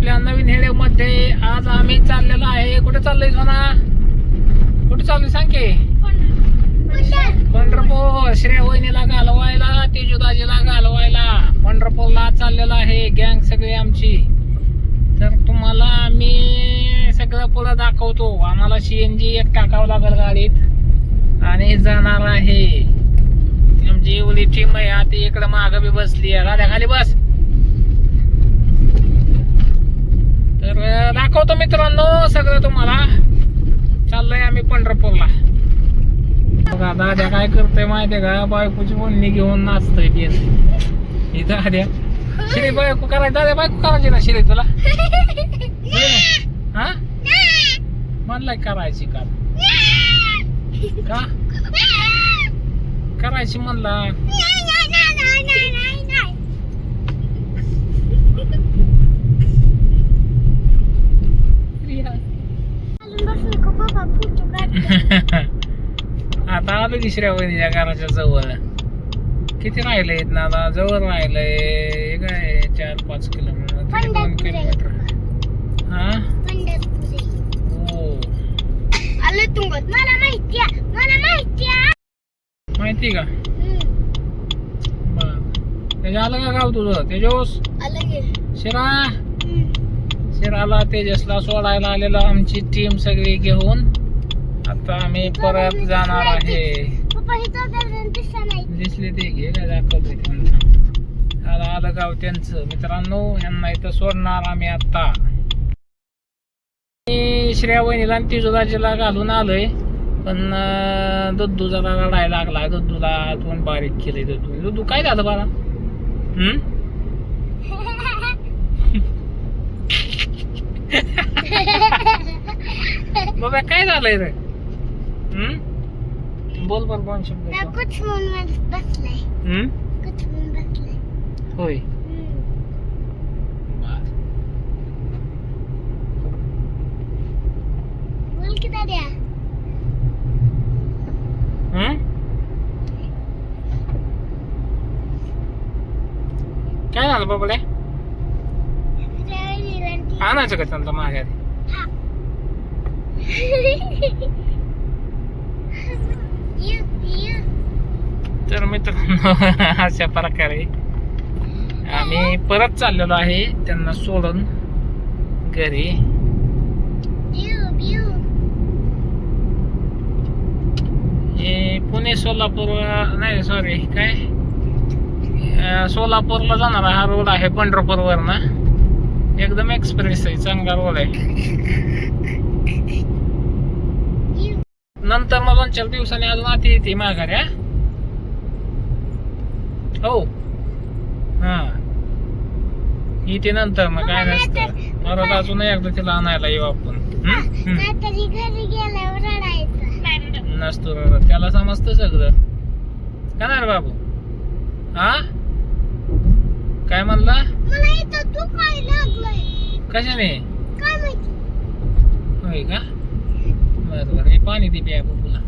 आपल्या नवीन हेडेवमध्ये आज आम्ही चाललेलो आहे. कुठे चाललोय सोना? कुठे चाललोय सांग की? पंढरपूर. श्रेया वहिनीला घालवायला तेजुदाजीला घालवायला. पंढरपूरला चाललेलो आहे. गँग सगळी आमची. तर तुम्हाला आम्ही सगळं पुढं दाखवतो. आम्हाला सीएनजी एक टाकावं लागेल गाडीत. आणि जाणार आहे. आमची एवढी मया आहे इकडं माग बी बसली आहे. गाड्या खाली बस तर अं, दाखवतो मित्रांनो सगळं तुम्हाला. चाललोय आम्ही पंढरपूरला. बघा दाद्या काय करतोय माहितीये का? बायकोची बोलणी घेऊन नाचतोय बिन ही दाद्या. शिरी बायको करायची दाद्या बायको करायची ना शिरी तुला? हा? म्हणलाय करायची का? का? करायची म्हणला. आलो दुसऱ्या वहिनीच्या घराच्या जवळ. किती राहिलंय ना आता? जवळ राहिलंय काय चार पाच किलोमीटर दोन किलोमीटर. हा? हो मला माहिती आहे मला माहिती आहे माहिती का? त्याच्या आलं का गाव तुझं? तेजस? शिरा? शिराला तेजसला सोडायला आलेलो आमची टीम सगळी घेऊन. आता आम्ही परत जाणार आहे. दिसले ते घे काय दाखवतोय त्यांना आलं आलं गाव त्यांचं. मित्रांनो यांना इथं सोडणार आम्ही आता. मी श्रेया वहिनीला आणि तिजोदाजीला घालून आलोय पण जरा रडायला लागला दुद्धूला तोंड बारीक केलंय दुद्धू दुद्धू काय झालं बाळा? हम्म बाबा काय झालंय रे? हम्म बोल बर कोण शब्द? कुछ म्हणून बसलाय हम्म कुछ म्हणून बसलाय होय बर. बोल की दाद्या हम्म काय झालं बाबड्या आणायचं का त्यांचा माघारी तर मित्रांनो अशा प्रकारे आम्ही परत चाललेलो आहे त्यांना सोडून घरी. हे पुणे सोलापूर नाही सॉरी काय? सोलापूरला जाणारा हा रोड आहे पंढरपूरवर ना एकदम एक्सप्रेस आहे चांगला रोड आहे. नंतर मग दोन चार दिवसांनी अजून आती येते माघारी हा. हो. येते नंतर मग काय नसतं. परत अजून एकदा तिला आणायला येऊ आपण. नसतो. त्याला समजतं सगळं. का नाही रे बाबू? हा? काय म्हणला? मला इथं काय कशाने काय होय का? बर बर. हे पाणी दे प्या बाबूला.